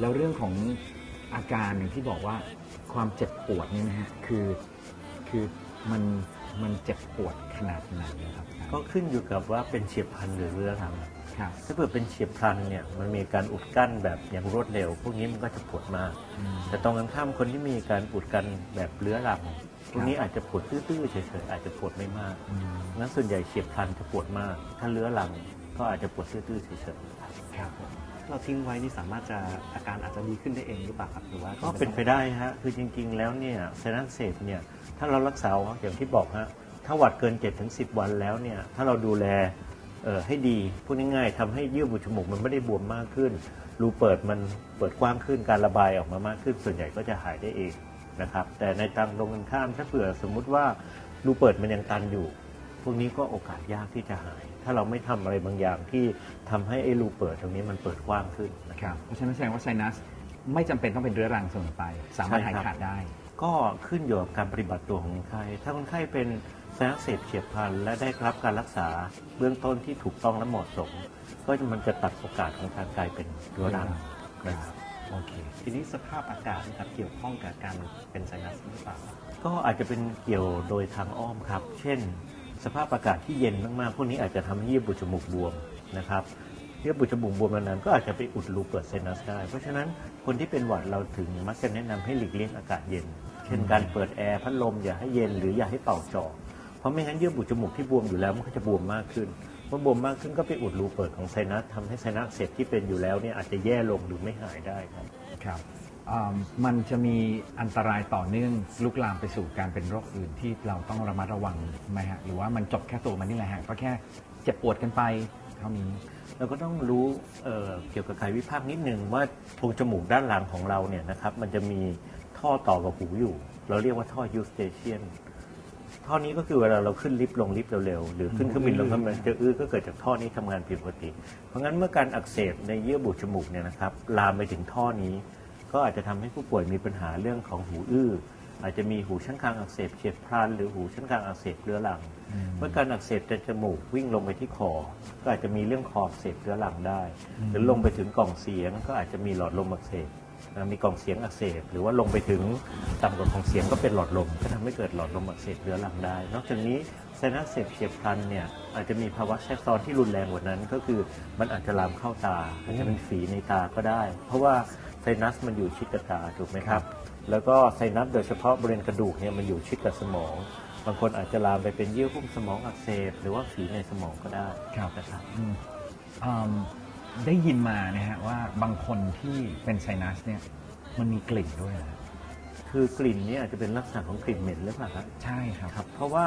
แล้วเรื่องของอาการอย่างที่บอกว่าความเจ็บปวดเนี่ยนะฮะคือคือมันมันเจ็บปวดขนาดไหนครับก็ขึ้นอยู่กับว่าเป็นเฉียบพลันหรือเรื้อรังครับถ้าเกิดเป็นเฉียบพลันเนี่ยมันมีการอุดกั้นแบบอย่างรวดเร็ว พวกนี้มันก็จะปวดมากอืมแต่ตรงกันข้ามคนที่มีการอุดกันแบบเรื้อรังพวกนี้อาจจะปวดตื้อๆเฉยๆอาจจะปวดไม่มากอืมงั้นส่วนใหญ่เฉียบพลันจะปวดมาก ถ้าเรื้อรังก็อาจจะปวดตื้อๆเฉยครับผม เราทิ้งไว้นี่สามารถจะอาการอาจจะดีขึ้นได้เองหรือเปล่าครับหรือว่าๆก็เป็นไปได้ฮะคือจริง ๆ แล้วเนี่ยไซนัสเซตเนี่ยถ้าเรารักษาอย่างที่บอกฮะถ้าหวัดเกิน7-10วันแล้วเนี่ยถ้าเราดูแลเอ่อให้ดีพูดง่ายๆทำให้เยื่อบุจมูกมันไม่ได้บวมมากขึ้นรูเปิดมันเปิดกว้างขึ้นการระบายออกมามากขึ้น ส่วนใหญ่ก็จะหายได้เองนะครับแต่ในทางตรงกันข้ามถ้าเผื่อสมมุติว่ารูเปิดมันยังตันอยู่ พวกนี้ก็โอกาสยากที่จะหาย ถ้าเราไม่ทำอะไรบางอย่างที่ทำให้ไอ้รูเปิดตรงนี้มันเปิดกว้างขึ้นนะครับเพราะฉะนั้นแสดงว่าไซนัสไม่จำเป็นต้องเป็นเรื้อรังเสมอไป สามารถใช่หายครับขาดได้ ก็ขึ้นอยู่กับการปฏิบัติตัวของคนไข้ถ้าคนไข้เป็นไซนัสเสพเฉียบพลันและได้รับการรักษาเบื้องต้นที่ถูกต้องและเหมาะสม ก็มันจะตัดโอกาสของการกลายเป็นเรื้อรังนะครับโอเคทีนี้สภาพอากาศนะครับเกี่ยวข้องกับการเป็นไซนัสหรือเปล่าครับก็อาจจะเป็นเกี่ยวโดยทางอ้อมครับ เช่น สภาพอากาศที่เย็นมากๆ พวกนี้อาจจะทำให้เยื่อบุจมูกบวมนะครับเยื่อบุจมูกบวมนานๆก็อาจจะไปอุดรูเปิดไซนัสได้ เพราะฉะนั้นคนที่เป็นหวัดเราถึงมักจะแนะนำให้หลีกเลี่ยงอากาศเย็น เช่นการเปิดแอร์พัดลมอย่าให้เย็นหรืออย่าให้เป่าจอกเพราะไม่งั้นเยื่อบุจมูกที่บวมอยู่แล้วมันก็จะบวมมากขึ้น เมื่อบวมมากขึ้นก็ไปอุดรูเปิดของไซนัสทำให้ไซนัสเสพที่เป็นอยู่แล้วเนี่ยอาจจะแย่ลงหรือไม่หายได้ครับครับ มันจะมีอันตรายต่อเนื่องลุกลามไปสู่การเป็นโรคอื่นที่เราต้องระมัดระวังไหมฮะหรือว่ามันจบแค่ตัวมันนี่แหละฮะก็แค่เจ็บปวดกันไปเท่านี้ เราก็ต้องรู้เอ่อเกี่ยวกับกายวิภาคนิดนึงว่าโพรงจมูกด้านหลังของเราเนี่ยนะครับมันจะมีท่อต่อกับหูอยู่ เราเรียกว่าท่อยูสเตเชียนท่อนี้ก็คือเวลาเราขึ้นลิฟต์ลงลิฟต์เร็วๆ หรือขึ้นเครื่องบินลงเครื่องบินจะอื้อก็เกิดจากท่อนี้ทำงานผิดปกติ เพราะงั้นเมื่อการอักเสบในเยื่อบุจมูกเนี่ยนะครับลามไปถึงท่อนี้ ก็อาจจะทำให้ผู้ป่วยมีปัญหาเรื่องของหูอื้อ อาจจะมีหูชั้นคางอักเสบเฉียบพลัน หรือหูชั้นคางอักเสบเรื้อรัง เมื่อการอักเสบจากจมูกวิ่งลงไปที่คอ ก็อาจจะมีเรื่องคออักเสบเรื้อรังได้ หรือลงไปถึงกล่องเสียง ก็อาจจะมีหลอดลมอักเสบมีกล่องเสียงอักเสบ หรือว่าลงไปถึงต่ำกว่ากล่องเสียงก็เป็นหลอดลม ก็ทำให้เกิดหลอดลมอักเสบเรื้อรังได้ นอกจากนี้ไซนัสเสบเฉียบพลันเนี่ยอาจจะมีภาวะแทรกซ้อนที่รุนแรงกว่านั้น ก็คือมันอาจจะลามเข้าตาอาจจะเป็นฝีในตาก็ได้ เพราะว่า ไซนัสมันอยู่ชิดกับตาถูกไหมครับ แล้วก็ไซนัสโดยเฉพาะบริเวณกระดูกเนี่ยมันอยู่ชิดกับสมอง บางคนอาจจะลามไปเป็นเยื่อหุ้มสมองอักเสบหรือว่าฝีในสมองก็ได้ครับนะครับอืมอืมได้ยินมานะฮะว่าบางคนที่เป็นไซนัสเนี่ยมันมีกลิ่นด้วยนะคือกลิ่นนี้อาจจะเป็นลักษณะของกลิ่นเหม็นหรือเปล่าครับ ใช่ครับครับเพราะว่า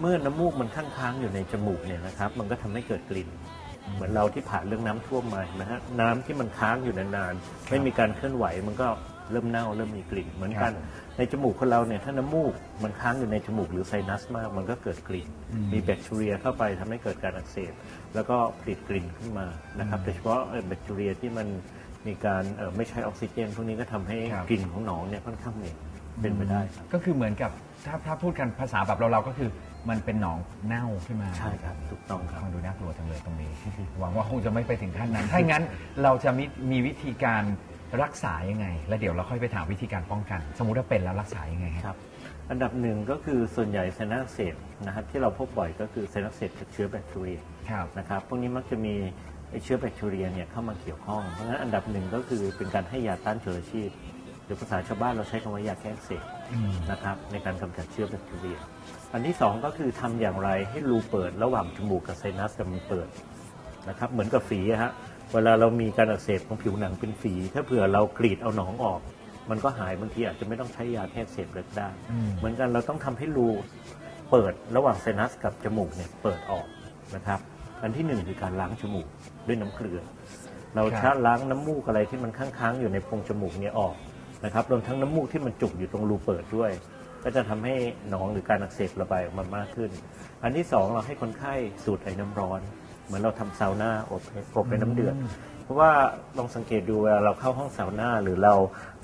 เมื่อน้ำมูกมันค้างๆอยู่ในจมูกเนี่ยนะครับ มันก็ทำให้เกิดกลิ่น เหมือนเราที่ผ่านเรื่องน้ำท่วมมานะฮะน้ำที่มันค้างอยู่นานๆไม่มีการเคลื่อนไหวมันก็เริ่มเน่าเริ่มมีกลิ่นเหมือนกันครับในจมูกคนเราเนี่ยถ้าน้ำมูกมันค้างอยู่ในจมูกหรือไซนัสมาก มันก็เกิดกลิ่นอืมมีแบคทีเรียเข้าไปทำให้เกิดการอักเสบแล้วก็ผลิตกลิ่นขึ้นมานะครับอืมโดยเฉพาะเอ่อแบคทีเรียที่มันมีการเอ่อไม่ใช้ออกซิเจนพวกนี้ก็ทำให้ครับกลิ่นของหนองเนี่ยค่อนข้างเหม็นเป็นไปได้ครับก็คือเหมือนกับถ้าถ้าพูดกันภาษาแบบเราเราๆก็คือ มันเป็นหนองเน่าขึ้นมาใช่ครับถูกต้องครับฟังดูน่ากลัวจังเลยตรงนี้ หวังว่าคงจะไม่ไปถึงขั้นนั้น ถ้าอย่างนั้นเราจะมีมีวิธีการรักษายังไง แล้วเดี๋ยวเราค่อยไปถามวิธีการป้องกัน สมมุติว่าเป็นแล้วรักษายังไงคครัรับบอันดับหนึ่งก็คือส่วนใหญ่ไซนัสอักเสบนะครับที่เราพบบ่อยก็คือไซนัสอักเสบจากเชื้อแบคทีเรียครับนะครับพวกนี้มักจะมีไอ้เชื้อแบคทีเรียเนี่ยเข้ามาเกี่ยวข้องเพราะฉะนั้นอันดับหนึ่งก็คือเป็นการให้ยาต้านเชื้อชีพหรือภาษาชาวบ้านเราใช้คำว่ายาแก้อักเสบอืม นะครับในการกำจัดเชื้อแบคทีเรีย อันที่สองก็คือทำอย่างไรให้รูเปิดระหว่างจมูกกับไซนัสกับมันเปิดนะครับเหมือนกับฝีอะฮะเวลาเรามีการอักเสบของผิวหนังเป็นฝี ถ้าเผื่อเรากรีดเอาหนองออก มันก็หายบางทีอาจจะไม่ต้องใช้ยาแก้อักเสบเลยก็ได้อืมเหมือนกันเราต้องทำให้รูเปิดระหว่างไซนัสกับจมูกเนี่ยเปิดออกนะครับอันที่หนึ่งคือการล้างจมูกด้วยน้ำเกลือ เราชะล้างน้ำมูกอะไรที่มันค้างๆอยู่ในโพรงจมูกเนี่ยออก นะครับรวมทั้งน้ำมูกที่มันจุกอยู่ตรงรูเปิดด้วย ก็จะทำให้หนองหรือการอักเสบระบายออกมามากขึ้น อันที่สองเราให้คนไข้สูดไอ้น้ำร้อน เหมือนเราทำซาวน่าอบอบในน้ำเดือดเพราะว่าลองสังเกตดูเวลาเราเข้าห้องซาวน่าหรือเรา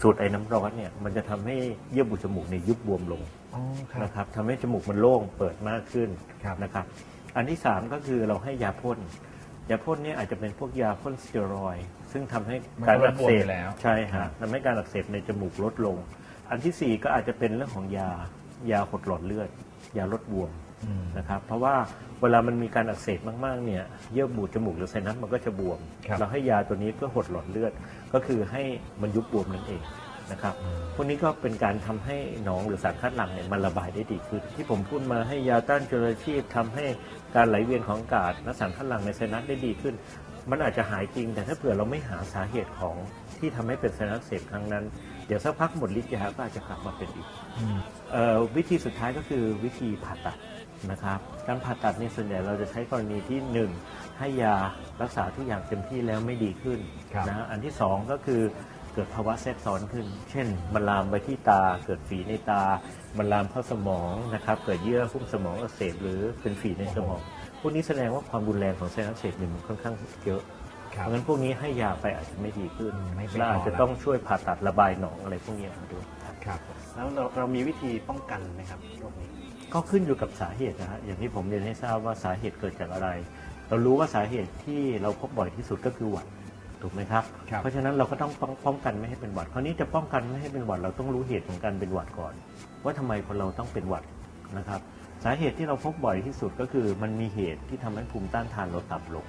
สูดไอ้น้ำร้อนเนี่ยมันจะทำให้เยื่อบุจมูกเนี่ยยุบบวมลงอ๋อครับนะครับทำให้จมูกมันโล่งเปิดมากขึ้นครับนะครับอันที่ 3 ก็คือเราให้ยาพ่นยาพ่นเนี่ยอาจจะเป็นพวกยาพ่นสเตียรอยด์ ซึ่งซึ่งทำให้มันการก็ลดอักบวมเสอบยู่แล้ว ใช่ครัฮะบทำให้การอักเสบในจมูกลดลง อันที่สี่ก็อาจจะเป็นเรื่องของยายาหดหลอดเลือด ยาลดบวม อืม นะครับเพราะว่าเวลามันมีการอักเสบมากๆเนี่ยเยื่อบุจมูกหรือไซนัสมันก็จะบวม ครับเราให้ยาตัวนี้เพื่อหดหลอดเลือด ก็คือให้มันยุบบวมนั่นเองนะครับพวกนี้ก็เป็นการทำให้หนองหรือสารคัดหลั่งเนี่ยมันระบายได้ดีขึ้น ที่ผมพูดมาให้ยาต้านจุลชีพทำให้การไหลเวียนของอากาศและสารคัดหลั่งในไซนัสได้ดีขึ้น มันอาจจะหายจริง แต่ถ้าเผื่อเราไม่หาสาเหตุของที่ทำให้เป็นไซนัสอักเสบครั้งนั้น เดี๋ยวสักพักหมดฤทธิ์ยาก็อาจจะกลับมาเป็นอีกเอ่อวิธีสุดท้ายก็คือวิธีผ่าตัดนะครับการผ่าตัดเนี่ยส่วนใหญ่เราจะใช้กรณีที่หนึ่งให้ยารักษาทุกอย่างเต็มที่แล้วไม่ดีขึ้นครับนะฮะอันที่สองก็คือ เกิดภาวะแทรกซ้อนขึ้น เช่นมันลามไปที่ตา เกิดฝีในตา มันลามเข้าสมองนะครับ เกิดเยื่อหุ้มสมองอักเสบหรือเป็นฝีในสมอง พวกนี้แสดงว่าความรุนแรงของไซนัสอักเสบเนี่ยมันค่อนข้างเยอะครัเพบราะงั้นพวกนี้ให้ยาไปอาจจะไม่ดีขึ้นอืมไม่เพียงและอาจจะพอละต้องช่วยผ่าตัดระบายหนองอะไรพวกนี้มาด้วย ครับ แล้วเราเรามีวิธีป้องกันไหมครับโรคนี้ ก็ขึ้นอยู่กับสาเหตุนะฮะ อย่างที่ผมเรียนให้ทราบว่าสาเหตุเกิดจากอะไร เรารู้ว่าสาเหตุที่เราพบบ่อยที่สุดก็คือหวัด ถูกไหมครับ ครับ เพราะฉะนั้นเราก็ต้องป้องป้องกันไม่ให้เป็นหวัดคราวนี้จะป้องกันไม่ให้เป็นหวัดเราต้องรู้เหตุของการเป็นหวัดก่อน ว่าทำไมคนเราต้องเป็นหวัดนะครับ สาเหตุที่เราพบบ่อยที่สุดก็คือ มันมีเหตุที่ทำให้ภูมิต้านทานเราต่ำลง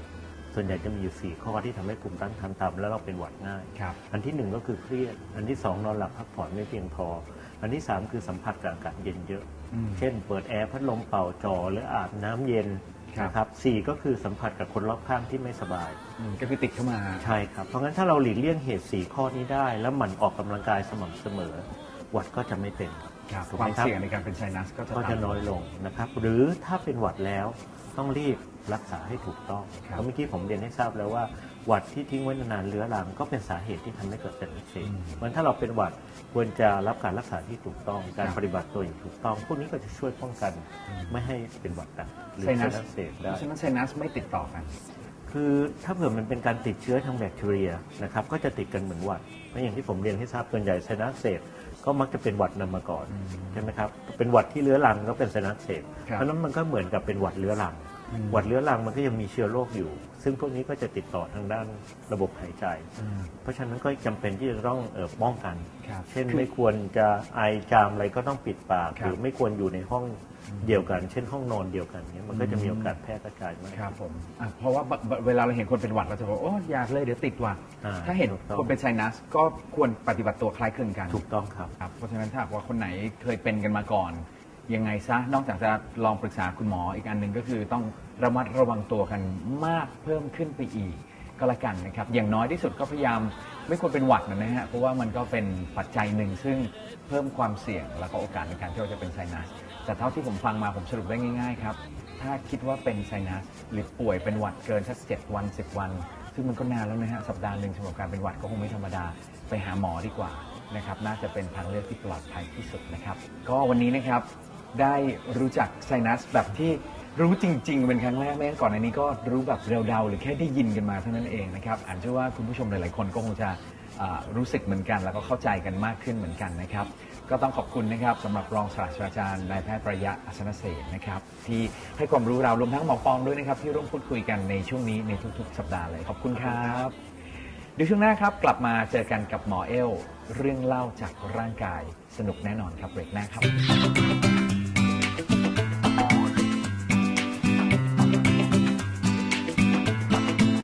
ส่วนใหญ่จะมีอยู่สี่ข้อที่ทำให้ภูมิต้านทานต่ำแล้วเราเป็นหวัดง่าย ครับ อันที่หนึ่งก็คือเครียด อันที่สองนอนหลับพักผ่อนไม่เพียงพอ อันที่สามคือสัมผัสกับอากาศเย็นเยอะ อืม เช่น เปิดแอร์พัดลมเป่าจอหรืออาบน้ำเย็น ครับ นะครับสี่ก็คือสัมผัสกับคนรอบข้างที่ไม่สบาย อืมก็คือติดเข้ามา ใช่ครับ เพราะงั้นถ้าเราหลีกเลี่ยงเหตุสี่ข้อนี้ได้ แล้วหมั่นออกกำลังกายสม่ำเสมอ หวัดก็จะไม่เป็นครับถูกคไหวามครับ เสี่ยงในการเป็นไซนัสก็จะก็จะต่ำ น้อยลงนะครับ หรือถ้าเป็นหวัดแล้วต้องรีบรักษาให้ถูกต้องครับ เพราะเมื่อกี้ผมเรียนให้ทราบแล้วว่า หวัดที่ทิ้งไว้นานๆเรื้อรังก็เป็นสาเหตุที่ทำให้เกิดเส้นอักเสบอืมเพราะฉะนั้นถ้าเราเป็นหวัดควรจะรับการรักษาที่ถูกต้องการครับปฏิบัติตัวอย่างถูกต้อง พวกนี้ก็จะช่วยป้องกันอืมไม่ให้เป็นหวัดหนักหรือไซนัเส้สนอักเสบเพได้ราะฉะนั้นไซนัสไม่ติดต่อกัน คือถ้าเผื่อมันเป็นการติดเชื้อทางแบคทีเรียนะครับก็จะติดกันเหมือนหวัดเพราะอย่างที่ผมเรียนให้ทราบส่วนใหญ่ไซนัสอักเสบก็มักจะเป็นหวัดนำมาก่อนอืมใช่ไหมครับเป็นหวัดที่เรื้อรังก็เป็นไซนัสอักเสบครับเพราะฉะนั้นมันก็เหมือนกับเป็นหวัดเรื้อรังอืม หวัดเรื้อรังมันก็ยังมีเชื้อโรคอยู่ ซึ่งพวกนี้ก็จะติดต่อทางด้านระบบหายใจอืมเพราะฉะนั้นก็จำเป็นที่จะต้องเอ่อป้องกันครับเช่นคือไม่ควรจะไอจามอะไรก็ต้องปิดปากครับหรือไม่ควรอยู่ในห้องเดียวกัน เช่นห้องนอนเดียวกันเนี้ยมันก็จะมีโอกาสแพร่กระจายมากครับผมอะเพราะว่าบะเวลาเราเห็นคนเป็นหวัดเราจะบอกโอ้อยากเลยเดี๋ยวติดหวัดอ่าถ้าเห็นถูกต้องคนเป็นไซนัสก็ควรปฏิบัติตัวคล้ายคลึงกัน ถูกต้องครับครับเพราะฉะนั้นถ้าหากว่าคนไหนเคยเป็นกันมาก่อน ยังไงซะนอกจากจะลองปรึกษาคุณหมออีกอันหนึ่งก็คือต้องระมัดระวังตัวกันมากเพิ่มขึ้นไปอีกก็แล้วกันนะครับ อย่างน้อยที่สุดก็พยายามไม่ควรเป็นหวัดนะฮะเพราะว่ามันก็เป็นปัจจัยหนึ่งซึ่งเพิ่มความเสี่ยง แล้วก็โอกาสในการที่เราจะเป็นไซนัสแต่เท่าที่ผมฟังมาผมสรุปได้ง่ายๆครับถ้าคิดว่าเป็นไซนัสหรือป่วยเป็นหวัดเกินสักเจ็ดวัน 10 วัน ซึ่งมันก็นานแล้วนะฮะสัปดาห์หนึ่งสำหรับการเป็นหวัดก็คงไม่ธรรมดา ไปหาหมอดีกว่านะครับน่าจะเป็นทางเลือกที่ปลอดภัยที่สุดนะครับ ก็วันนี้นะครับ ได้รู้จักไซนัสแบบที่รู้จริง ๆ เป็นครั้งแรกไม่งั้นก่อนในนี้ก็รู้แบบเดาๆหรือแค่ได้ยินกันมาเท่านั้นเองนะครับอ่านเชื่อว่าคุณผู้ชมหลาย ๆ คนก็คงจะอ่ารู้สึกเหมือนกัน แล้วก็เข้าใจกันมากขึ้นเหมือนกันนะครับ ก็ต้องขอบคุณนะครับสำหรับรองศาสตราจารย์นายแพทย์ประยะอัศนเสนนะครับที่ให้ความรู้เรารวมทั้งหมอปองด้วยนะครับที่ร่วมพูดคุยกันในช่วงนี้ในทุก ๆ สัปดาห์เลยขอบคุณครับเดี๋ยวช่วงหน้าครับกลับมาเจอกันกับหมอเอลเรื่องเล่าจากร่างกายสนุกแน่นอนครับเบรกหน้าครับ